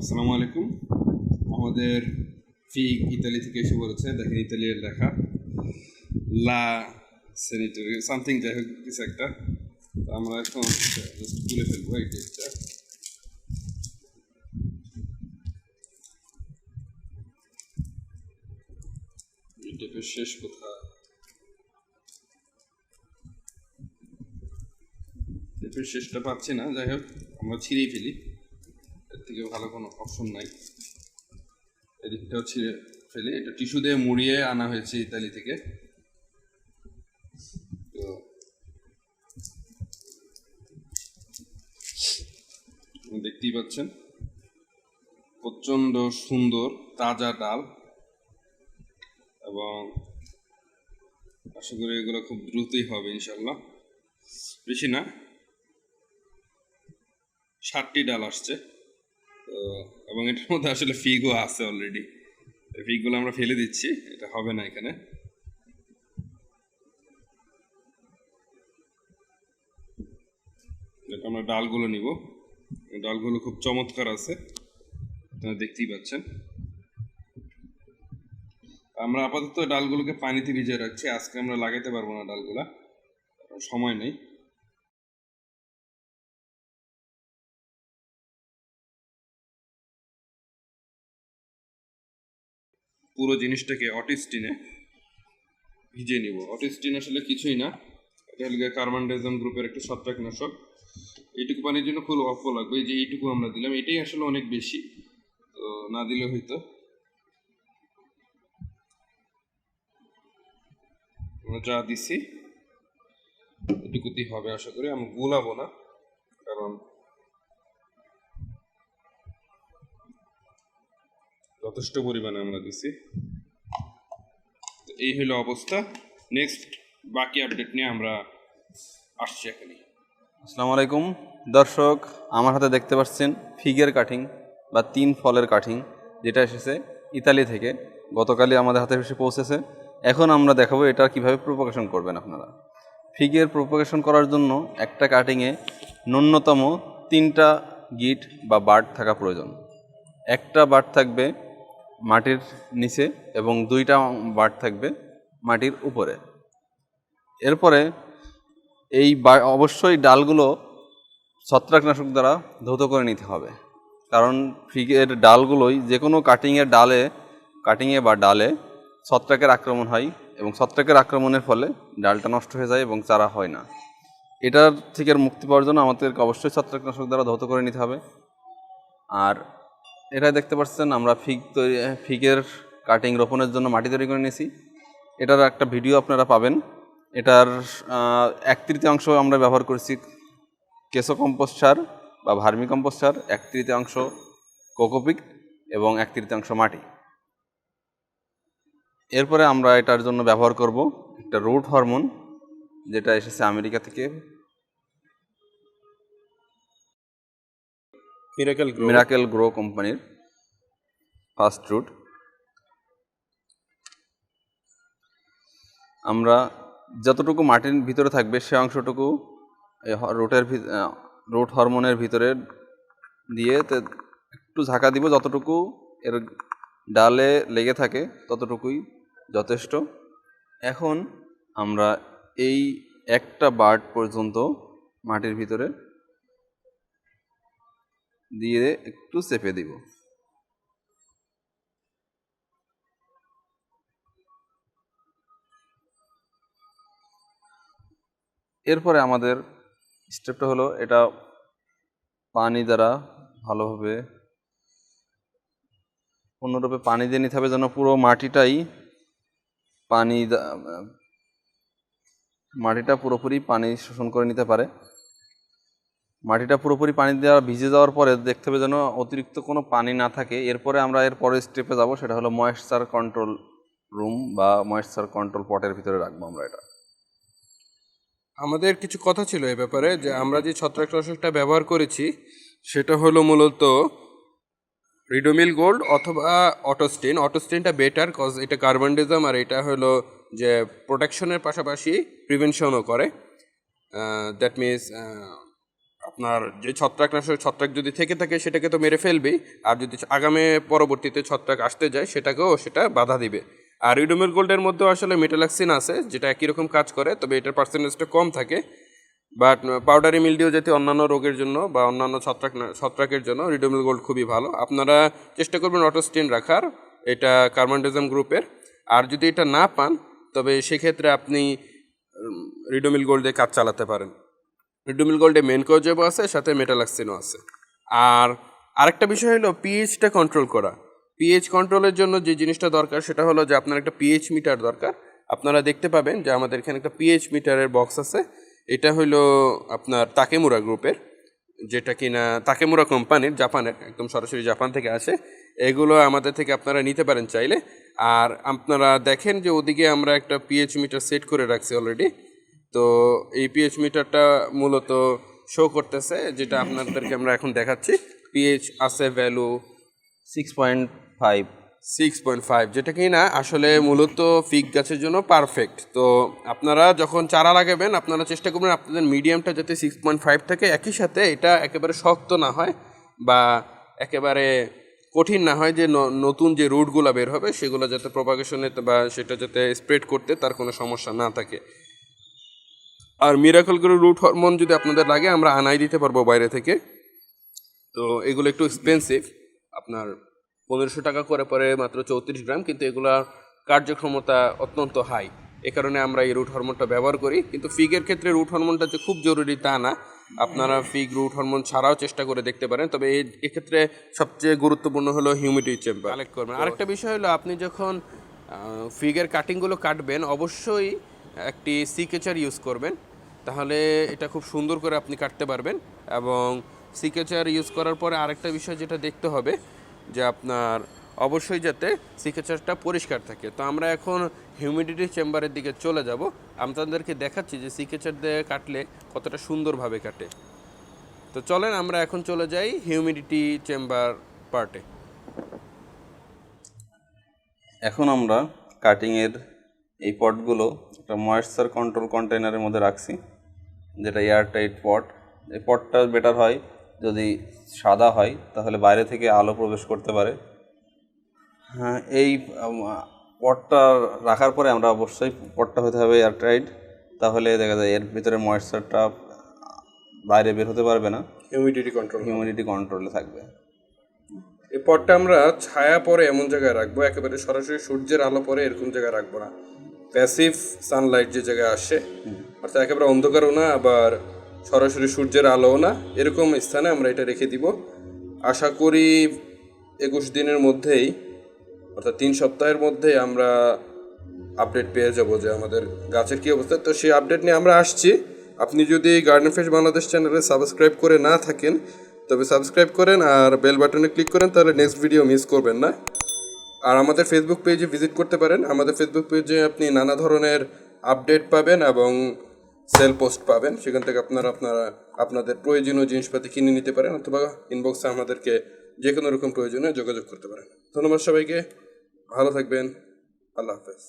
আসসালামু আলাইকুম। আমাদের ফিগ ইতালি থেকে এসে বলেছে, দেখেন ইতালিয়ার লেখা। লা স্যানিটারি সামথিং যাই হোক, কিছু একটা। তো আমরা এখন তুলে ফেলব এই টেপের শেষ টেপের শেষটা পাচ্ছি না, যাই হোক, আমরা ছিঁড়েই ফেলি। থেকে ভালো কোনো অপশন নাই। এদিকটাও ছিঁড়ে ফেলি, এটা টিস্যু দিয়ে মুড়িয়ে আনা হয়েছে ইতালি থেকে। তো দেখতেই পাচ্ছেন, প্রচণ্ড সুন্দর তাজা ডাল এবং আশা করি এগুলো খুব দ্রুতই হবে ইনশাল্লাহ বেশি না, ষাটটি ডাল আসছে। এবং এটার মধ্যে আসলে ফিগও আছে অলরেডি ফিগগুলো আমরা ফেলে দিচ্ছি, এটা হবে না এখানে। আমরা ডালগুলো নিব। ডালগুলো খুব চমৎকার আছে, আপনারা দেখতেই পাচ্ছেন। আমরা আপাতত ডালগুলোকে পানিতে ভিজিয়ে রাখছি, আজকে আমরা লাগাইতে পারব না ডালগুলা সময় নেই। পুরো জিনিসটাকে অটিস্টিনে ভিজিয়ে নিব। অটিস্টিন আসলে কিছুই না। এটা হলো কার্বনডাইজম গ্রুপের একটা ছত্রাকনাশক। এইটুকু পানির জন্য খুব অল্প লাগবে। এই যে এইটুকু আমরা দিলাম, এটাই আসলে অনেক বেশি। তো না দিলে হয়তো আমরা যা দিছি, এটুকুতেই হবে আশা করি। আমি গোলাবো না, কারণ যথেষ্ট পরিমাণে আমরা দিছি। এই হলো অবস্থা। নেক্সট বাকি আপডেট নিয়ে আমরা আসছি এখনই আসসালামু আলাইকুম। দর্শক, আমার হাতে দেখতে পাচ্ছেন ফিগের কাটিং বা তিন ফলের কাটিং, যেটা এসেছে ইতালি থেকে। গতকালই আমাদের হাতে এসে পৌঁছেছে। এখন আমরা দেখাবো এটা কীভাবে প্রোপাগেশন করবেন আপনারা। ফিগের প্রোপাগেশন করার জন্য একটা কাটিংয়ে ন্যূনতম তিনটা গিট বা বার্ড থাকা প্রয়োজন। একটা বার্ড থাকবে মাটির নিচে এবং দুইটা বার্ড থাকবে মাটির উপরে। এরপরে এই অবশ্যই ডালগুলো ছত্রাকনাশক দ্বারা ধৌত করে নিতে হবে। কারণ ফিগের ডালগুলোই যে কোনো কাটিংয়ের ডালে, কাটিংয়ে বা ডালে ছত্রাকের আক্রমণ হয় এবং ছত্রাকের আক্রমণের ফলে ডালটা নষ্ট হয়ে যায় এবং চারা হয় না। এটার থেকে মুক্তি পাওয়ার জন্য আমাদেরকে অবশ্যই ছত্রাকনাশক দ্বারা ধৌত করে নিতে হবে। আর এটা দেখতে পাচ্ছেন, আমরা ফিগ তৈরি, ফিগের কাটিং রোপণের জন্য মাটি তৈরি করে নিয়েছি। এটার একটা ভিডিও আপনারা পাবেন। এটার এক তৃতীয়াংশ আমরা ব্যবহার করছি কেঁচো কম্পোস্ট সার বা ভার্মি কম্পোস্ট সার, এক তৃতীয়াংশ কোকোপিক এবং এক তৃতীয়াংশ মাটি। এরপরে আমরা এটার জন্য ব্যবহার করব একটা রুট হরমোন, যেটা এসেছে আমেরিকা থেকে মিরাকেল মিরাকেল গ্রো কোম্পানির ফার্স্ট রুট আমরা যতটুকু মাটির ভিতরে থাকবে সে অংশটুকু রুটের আহ, হরমোনের ভিতরে দিয়ে একটু ঝাঁকা দিব যতটুকু এর ডালে লেগে থাকে ততটুকুই যথেষ্ট। এখন আমরা এই একটা বার্ড পর্যন্ত মাটির ভিতরে দিয়ে একটু চেপে দিব। এরপরে আমাদের স্টেপটা হলো এটা পানি দ্বারা ভালোভাবে অন্যরূপে পানি দিয়ে নিতে হবে যেন পুরো মাটিটাই পানি মাটিটা পুরোপুরি পানি শোষণ করে নিতে পারে। মাটিটা পুরোপুরি পানি দেওয়া, ভিজে যাওয়ার পরে দেখতে হবে যেন অতিরিক্ত কোনো পানি না থাকে। এরপরে আমরা এর পরের স্টেপে যাব, সেটা হলো ময়েশ্চার কন্ট্রোল রুম বা ময়েশ্চার কন্ট্রোল পটের ভিতরে রাখব আমরা এটা। আমাদের কিছু কথা ছিল এ ব্যাপারে যে আমরা যে ছত্রাকনাশকটা ব্যবহার করেছি, সেটা হলো মূলত রিডোমিল গোল্ড অথবা অটোস্টিন অটোস্টিনটা বেটার কজ এটা কার্বনডিজম আর এটা হলো যে প্রোটেকশনের পাশাপাশি প্রিভেনশনও করে। দ্যাট মিনস আপনার যে ছত্রাকনাশক ছত্রাক যদি থেকে থাকে সেটাকে তো মেরে ফেলবেই। আর যদি আগামী পরবর্তীতে ছত্রাক আসতে যায় সেটাকেও সেটা বাধা দিবে। আর রিডোমেল গোল্ডের মধ্যেও আসলে মেটালাক্সিন আছে, যেটা একই রকম কাজ করে, তবে এটার পার্সেন্টেজটা কম থাকে। বাট পাউডারি মিলডিও জাতীয় অন্যান্য রোগের জন্য বা অন্যান্য ছত্রাক, ছত্রাকের জন্য রিডোমিল গোল্ড খুবই ভালো। আপনারা চেষ্টা করবেন অটোস্টিন রাখার, এটা কার্বনডিজম গ্রুপের আর যদি এটা না পান, তবে সেক্ষেত্রে আপনি রিডোমিল গোল্ডে কাজ চালাতে পারেন। রিডোমিল গোল্ডে মেন কোজেবও আছে, সাথে মেটালাক্সিনও আছে। আর আরেকটা বিষয় হলো পিএইচটা কন্ট্রোল করা। পিএইচ কন্ট্রোলের জন্য যে জিনিসটা দরকার, সেটা হলো যে আপনার একটা পিএইচ মিটার দরকার। আপনারা দেখতে পাবেন যে আমাদের এখানে একটা পিএইচ মিটারের বক্স আছে। এটা হলো আপনার তাকেমুরা গ্রুপের যেটা কিনা তাকেমুরা কোম্পানির জাপানের একদম সরাসরি জাপান থেকে আসে। এগুলো আমাদের থেকে আপনারা নিতে পারেন চাইলে। আর আপনারা দেখেন যে ওদিকে আমরা একটা পিএইচ মিটার সেট করে রাখছি অলরেডি তো এই পিএইচ মিটারটা মূলত শো করতেছে, যেটা আপনাদেরকে আমরা এখন দেখাচ্ছি। পিএইচ আছে value six point five six point five যেটা কি না, আসলে মূলত ফিগ গাছের জন্য পারফেক্ট তো আপনারা যখন চারা লাগাবেন, আপনারা চেষ্টা করবেন আপনাদের মিডিয়ামটা যাতে সিক্স পয়েন্ট ফাইভ থাকে একই সাথে এটা একেবারে শক্ত না হয় বা একেবারে কঠিন না হয় যে নতুন যে রুটগুলো বের হবে, সেগুলো যাতে প্রপাগেশনে বা সেটা যাতে স্প্রেড করতে তার কোনো সমস্যা না থাকে। আর মিরাকল করে রুট হরমোন যদি আপনাদের লাগে, আমরা আনাই দিতে পারব বাইরে থেকে। তো এগুলো একটু এক্সপেন্সিভ আপনার পনেরোশো টাকা করে পরে মাত্র চৌত্রিশ গ্রাম, কিন্তু এগুলার কার্যক্ষমতা অত্যন্ত হাই এ কারণে আমরা এই রুট হরমোনটা ব্যবহার করি। কিন্তু ফিগের ক্ষেত্রে রুট হরমোনটা যে খুব জরুরি তা না। আপনারা ফিগ রুট হরমোন ছাড়াও চেষ্টা করে দেখতে পারেন। তবে এই এক্ষেত্রে সবচেয়ে গুরুত্বপূর্ণ হলো হিউমিডিটি চেম্বার কালেক্ট করবেন। আরেকটা বিষয় হলো, আপনি যখন ফিগের কাটিংগুলো কাটবেন, অবশ্যই একটি সিকেচার ইউজ করবেন। তাহলে এটা খুব সুন্দর করে আপনি কাটতে পারবেন এবং সিকেচার ইউজ করার পরে আরেকটা বিষয় যেটা দেখতে হবে, যে আপনার অবশ্যই যাতে সিকেচারটা পরিষ্কার থাকে। তো আমরা এখন হিউমিডিটি চেম্বারের দিকে চলে যাব। আপনাদেরকে দেখাচ্ছি যে সিকেচার দিয়ে কাটলে কতটা সুন্দরভাবে কাটে। তো চলেন আমরা এখন চলে যাই হিউমিডিটি চেম্বার পার্টে এখন আমরা কাটিংয়ের এই পটগুলো একটা ময়েশ্চার কন্ট্রোল কন্টেনারের মধ্যে রাখছি। যেটা এয়ারটাইট পট এই পটটা বেটার হয় যদি সাদা হয় তাহলে বাইরে থেকে আলো প্রবেশ করতে পারে। হ্যাঁ এই পটটা রাখার পরে আমরা অবশ্যই পটটা হতে হবে এয়ারটাইট তাহলে দেখা যায় এর ভিতরে ময়েশ্চারটা বাইরে বের হতে পারবে না। হিউমিডিটি কন্ট্রোল হিউমিডিটি কন্ট্রোলে থাকবে। এই পটটা আমরা ছায়া পরে এমন জায়গায় রাখব একেবারে সরাসরি সূর্যের আলো পরে এরকম জায়গায় রাখব না। প্যাসিভ সানলাইট যে জায়গায় আসে অর্থাৎ একেবারে অন্ধকারও না, আবার সরাসরি সূর্যের আলোও না, এরকম স্থানে আমরা এটা রেখে দিব। আশা করি একুশ দিনের মধ্যেই, অর্থাৎ তিন সপ্তাহের মধ্যেই আমরা আপডেট পেয়ে যাব যে আমাদের গাছের কী অবস্থা। তো সেই আপডেট নিয়ে আমরা আসছি। আপনি যদি গার্ডেন ফ্রেশ বাংলাদেশ চ্যানেলে সাবস্ক্রাইব করে না থাকেন, তবে সাবস্ক্রাইব করেন আর বেল বাটনে ক্লিক করেন, তাহলে নেক্সট ভিডিও মিস করবেন না। আর আমাদের ফেসবুক পেজে ভিজিট করতে পারেন। আমাদের ফেসবুক পেজে আপনি নানা ধরনের আপডেট পাবেন এবং সেল পোস্ট পাবেন। সেখান থেকে আপনারা আপনারা আপনাদের প্রয়োজনীয় জিনিসপাতি কিনে নিতে পারেন অথবা ইনবক্সে আমাদেরকে যে কোনো রকম প্রয়োজনে যোগাযোগ করতে পারেন। ধন্যবাদ সবাইকে। ভালো থাকবেন। আল্লাহ হাফেজ।